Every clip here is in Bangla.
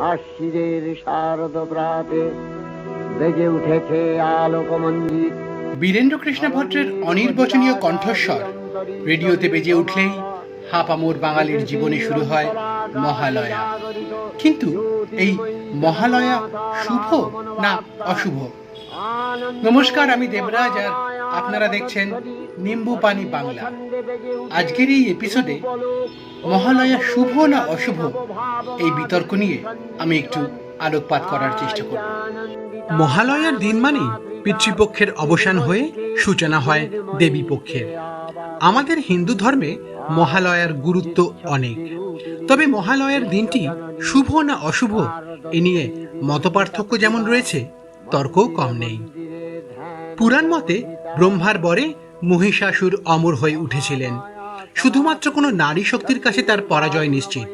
আশিদের শারদ প্রাতে উঠেছে আলোকমঞ্জিত বীরেন্দ্র কৃষ্ণ ভট্টের অনির্বচনীয় কণ্ঠস্বর। রেডিওতে বেজে উঠলেই হাপামোর বাঙালির জীবনে শুরু হয় মহালয়া। কিন্তু এই মহালয়া শুভ না অশুভ? নমস্কার, আমি দেবরাজ আর আপনারা দেখছেন নিম্বু পানি বাংলা। আজকের এই এপিসোডে মহালয়া শুভ না অশুভ? এই বিতর্ক নিয়ে আমি একটু আলোকপাত করার চেষ্টা করব। মহালয়ার দিন মানে পিতৃপক্ষের অবসান হয়ে সূচনা হয় দেবী পক্ষের। আমাদের হিন্দু ধর্মে মহালয়ার গুরুত্ব অনেক। তবে মহালয়ার দিনটি শুভ না অশুভ এ নিয়ে মতপার্থক্য যেমন রয়েছে তর্কও কম নেই। পুরাণ মতে ব্রহ্মার বরে মহিষাসুর অমর হয়ে উঠেছিলেন। শুধুমাত্র কোনো নারী শক্তির কাছে তার পরাজয় নিশ্চিত।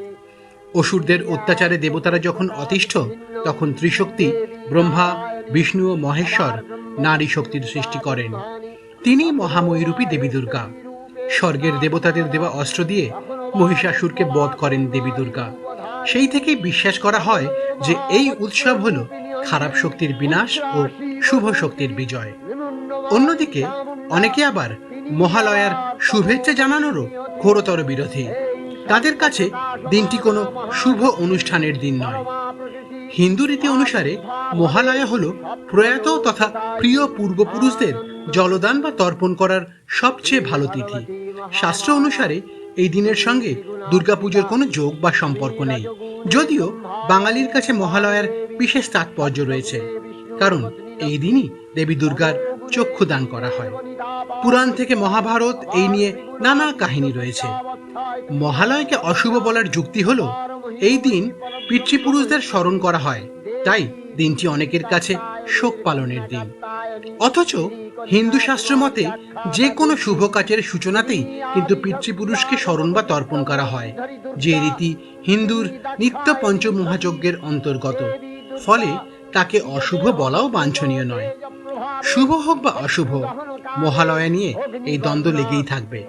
অসুরদের অত্যাচারে দেবতারা যখন অতিষ্ঠ, তখন ত্রিশক্তি, ব্রহ্মা, বিষ্ণু ও মহেশ্বর নারী শক্তির সৃষ্টি করেন। তিনি মহাময়ীরূপী দেবী দুর্গা। স্বর্গের দেবতাদের দেওয়া অস্ত্র দিয়ে মহিষাসুরকে বধ করেন দেবী দুর্গা। সেই থেকেই বিশ্বাস করা হয় যে এই উৎসব হল খারাপ শক্তির বিনাশ ও শুভ শক্তির বিজয়। অন্যদিকে, অনেকে আবার মহালয়ার শুভেচ্ছা জানানোরও ঘোরতর বিরোধী। তাদের কাছে দিনটি কোনো শুভ অনুষ্ঠানের দিন নয়। হিন্দু রীতি অনুসারে মহালয়া হল প্রয়াত তথা প্রিয় পূর্বপুরুষদের জলদান বা তর্পণ করার সবচেয়ে ভালো তিথি। শাস্ত্র অনুসারে এই দিনের সঙ্গে দুর্গাপুজোর কোনো যোগ বা সম্পর্ক নেই। যদিও বাঙালির কাছে মহালয়ার বিশেষ তাৎপর্য রয়েছে। কারণ এই দিনই দেবী দুর্গার চক্ষু দান করা হয়। পুরাণ থেকে মহাভারত এই নিয়ে নানা কাহিনী রয়েছে। মহালয়কে অশুভ বলার যুক্তি হলো, এই দিন পিতৃপুরুষদের স্মরণ করা হয়। তাই দিনটি অনেকের কাছে শোক পালনের দিন। অথচ হিন্দু শাস্ত্র মতে যে কোনো শুভ কাজের সূচনাতেই কিন্তু পিতৃপুরুষকে স্মরণ বা তর্পণ করা হয়। যে রীতি হিন্দুর নিত্য পঞ্চমহাযজ্ঞের অন্তর্গত। ফলে তাকে অশুভ বলাও বাঞ্ছনীয় নয়। শুভ হোক বা অশুভ, মহালয়া নিয়ে এই দ্বন্দ্ব লেগেই থাকবে।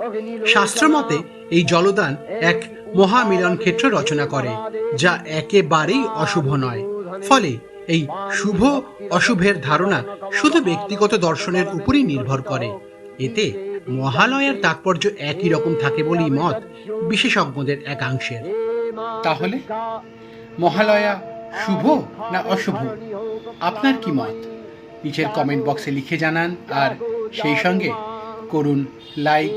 শাস্ত্র মতে, এই জলদান এক মহামিলন ক্ষেত্র রচনা করে, যা একেবারেই অশুভ নয়। ফলে এই শুভ, অশুভের ধারণা শুধু ব্যক্তিগত দর্শনের উপরই নির্ভর করে। এতে মহালয়ার তাৎপর্য একই রকম থাকে বলেই মত বিশেষজ্ঞদের একাংশের। তাহলে, মহালয়া শুভ না অশুভ? আপনার কি মত? নিচের কমেন্ট বক্সে লিখে জানান। আর সেই সঙ্গে করুন লাইক